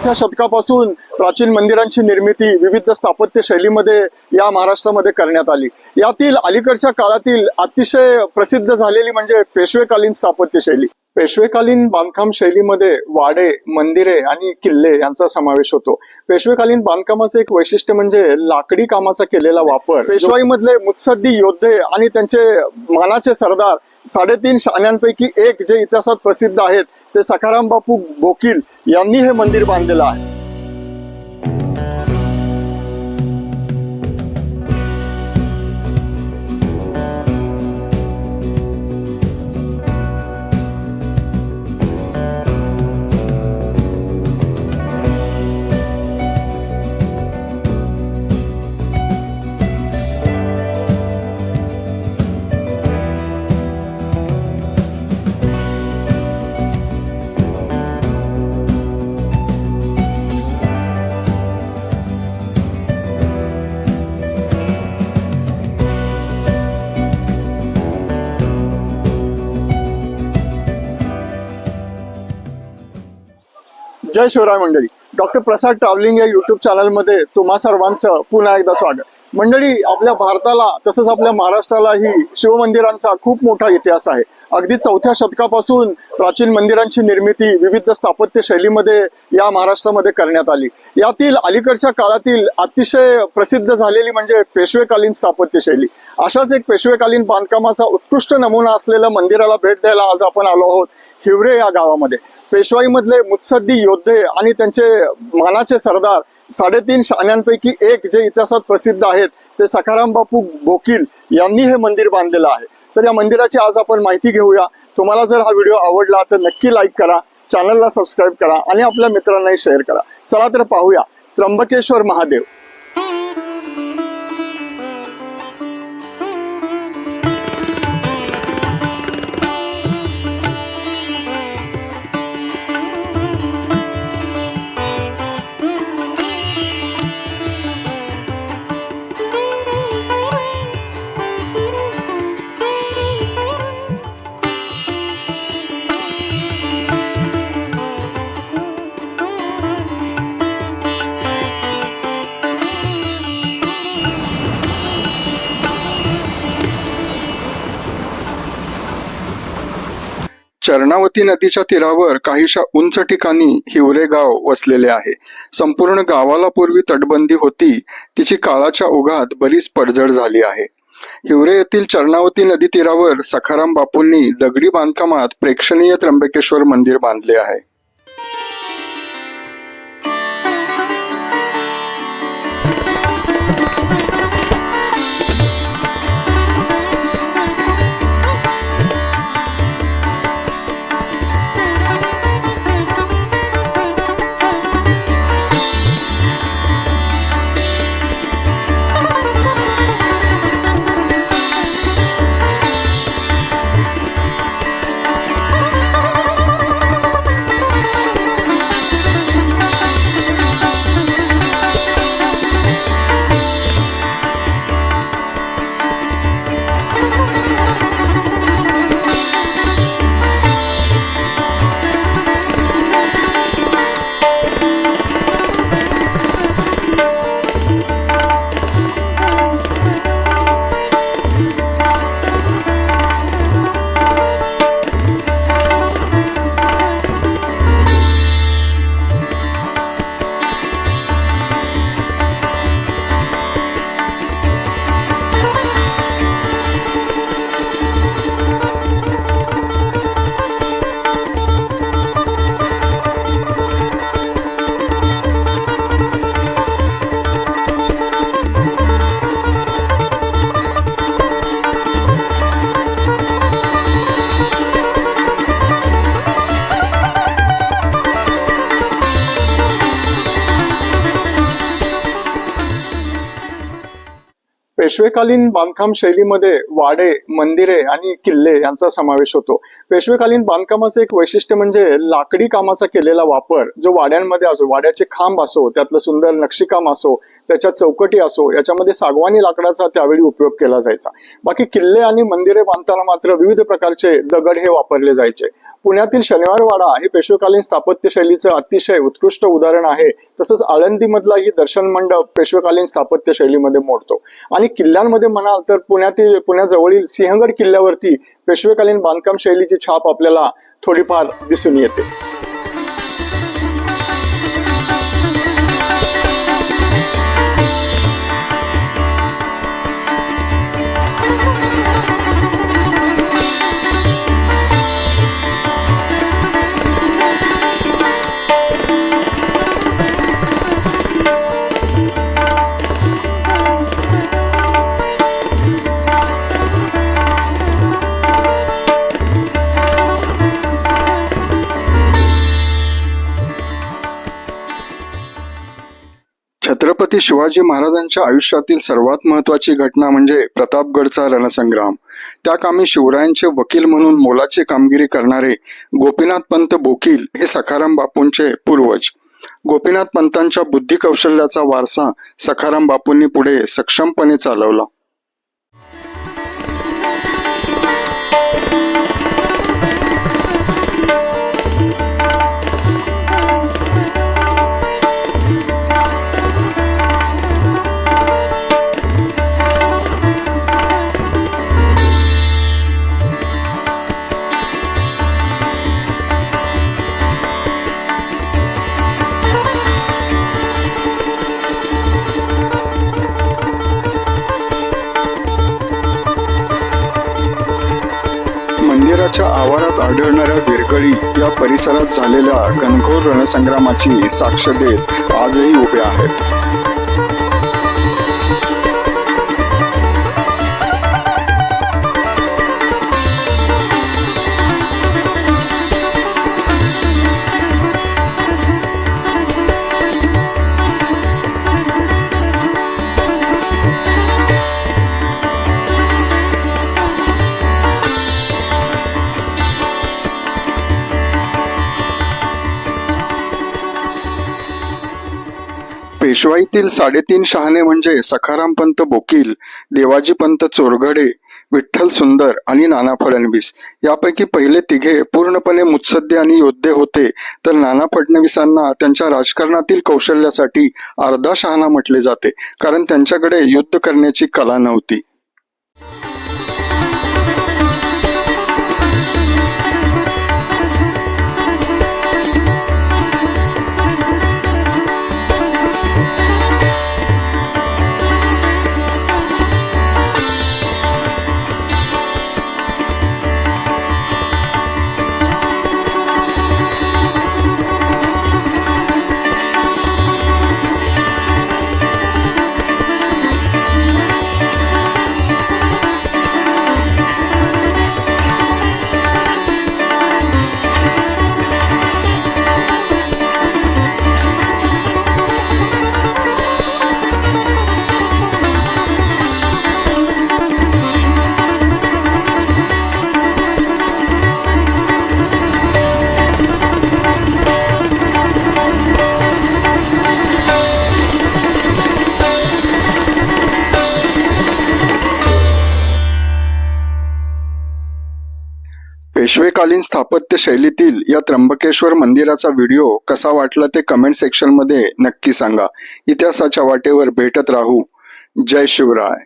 चौथ्या शतकापासून प्राचीन मंदिरांची निर्मिती विविध स्थापत्य शैलीमध्ये या महाराष्ट्रामध्ये करण्यात आली. यातील अलीकडच्या काळातील अतिशय प्रसिद्ध झालेली म्हणजे पेशवेकालीन स्थापत्य शैली. पेशवेकालीन बांधकाम शैलीमध्ये वाडे मंदिरे आणि किल्ले यांचा समावेश होतो. पेशवेकालीन बांधकामाचं एक वैशिष्ट्य म्हणजे लाकडी कामाचा केलेला वापर. पेशवाईमधले मुत्सद्दी योद्धे आणि त्यांचे मानाचे सरदार साडेतीन शाण्यांपैकी एक जे इतिहासात प्रसिद्ध आहेत ते सखाराम बापू बोकील यांनी हे मंदिर बांधलेलं आहे. जय शिवराय मंडळी. डॉक्टर प्रसाद ट्रॅव्हलिंग या युट्यूब चॅनलमध्ये तुम्हा सर्वांचं पुन्हा एकदा स्वागत. मंडळी आपल्या भारताला तसंच आपल्या महाराष्ट्रालाही शिवमंदिरांचा खूप मोठा इतिहास आहे. अगदी चौथ्या शतकापासून प्राचीन मंदिरांची निर्मिती विविध स्थापत्य शैलीमध्ये या महाराष्ट्रामध्ये करण्यात आली. यातील अलीकडच्या काळातील अतिशय प्रसिद्ध झालेली म्हणजे पेशवेकालीन स्थापत्य शैली. अशाच एक पेशवेकालीन बांधकामाचा उत्कृष्ट नमुना असलेल्या मंदिराला भेट द्यायला आज आपण आलो आहोत हिवरे या गावामध्ये. पेशवाईमधले मुत्सद्दी योद्धे आणि त्यांचे मानाचे सरदार साडेतीन शाण्यांपैकी एक जे इतिहासात प्रसिद्ध आहेत ते सखाराम बापू बोकील यांनी हे मंदिर बांधलेलं आहे. तर या मंदिराची आज आपण माहिती घेऊया. तुम्हाला जर हा व्हिडिओ आवडला तर नक्की लाईक करा चॅनलला सबस्क्राईब करा आणि आपल्या मित्रांनाही शेअर करा. चला तर पाहूया. त्र्यंबकेश्वर महादेव. चरणावती नदीच्या तीरावर काहीशा उंच ठिकाणी हिवरे गाव वसलेले आहे. संपूर्ण गावाला पूर्वी तटबंदी होती. तिची काळाच्या ओघात बरीच पडझड झाली आहे. हिवरे येथील चरणावती नदी तीरावर सखाराम बापूंनी दगडी बांधकामात प्रेक्षणीय त्र्यंबकेश्वर मंदिर बांधले आहे. पेशवेकालीन बांधकाम शैलीमध्ये वाडे मंदिरे आणि किल्ले यांचा समावेश होतो. पेशवेकालीन बांधकामाचं एक वैशिष्ट्य म्हणजे लाकडी कामाचा केलेला वापर जो वाड्यांमध्ये असो वाड्याचे खांब असो त्यातलं सुंदर नक्षीकाम असो त्याच्या चौकटी असो याच्यामध्ये सागवानी लाकडाचा त्यावेळी उपयोग केला जायचा. बाकी किल्ले आणि मंदिरे बांधताना मात्र विविध प्रकारचे दगड हे वापरले जायचे. पुण्यातील शनिवार वाडा हे पेशवेकालीन स्थापत्यशैलीचं अतिशय उत्कृष्ट उदाहरण आहे. तसंच आळंदीमधला ही दर्शन मंडप पेशवेकालीन स्थापत्य शैलीमध्ये मोडतो. आणि किल्ल्यांमध्ये म्हणाल तर पुण्यातील पुण्याजवळील सिंहगड किल्ल्यावरती पेशवेकालीन बांधकाम शैलीची छाप आपल्याला थोडीफार दिसून येते. छत्रपती शिवाजी महाराजांच्या आयुष्यातील सर्वात महत्वाची घटना म्हणजे प्रतापगडचा रणसंग्राम. त्या कामी शिवरायांचे वकील म्हणून मोलाची कामगिरी करणारे गोपीनाथ पंत बोकील हे सखाराम बापूंचे पूर्वज. गोपीनाथ पंतांच्या बुद्धी कौशल्याचा वारसा सखाराम बापूंनी पुढे सक्षमपणे चालवला. आढळणाऱ्या विरगळी या परिसरात झालेल्या घनघोर रणसंग्रामाची साक्ष देत आजही उभ्या आहेत. पेशवाईतील साडेतीन शहाणे म्हणजे सखाराम पंत बोकील देवाजी पंत चोरघडे विठ्ठल सुंदर आणि नाना फडणवीस. यापैकी पहिले तिघे पूर्णपणे मुत्सद्दे आणि योद्धे होते. तर नाना फडणवीसांना त्यांच्या राजकारणातील कौशल्यासाठी अर्धा शहाणा म्हटले जाते कारण त्यांच्याकडे युद्ध करण्याची कला नव्हती. पेशवेकालीन स्थापत्य शैलीतील या त्र्यंबकेश्वर मंदिराचा व्हिडिओ कसा वाटला ते कमेंट सेक्शनमध्ये नक्की सांगा. इतिहासाच्या वाटेवर भेटत राहू. जय शिवराय.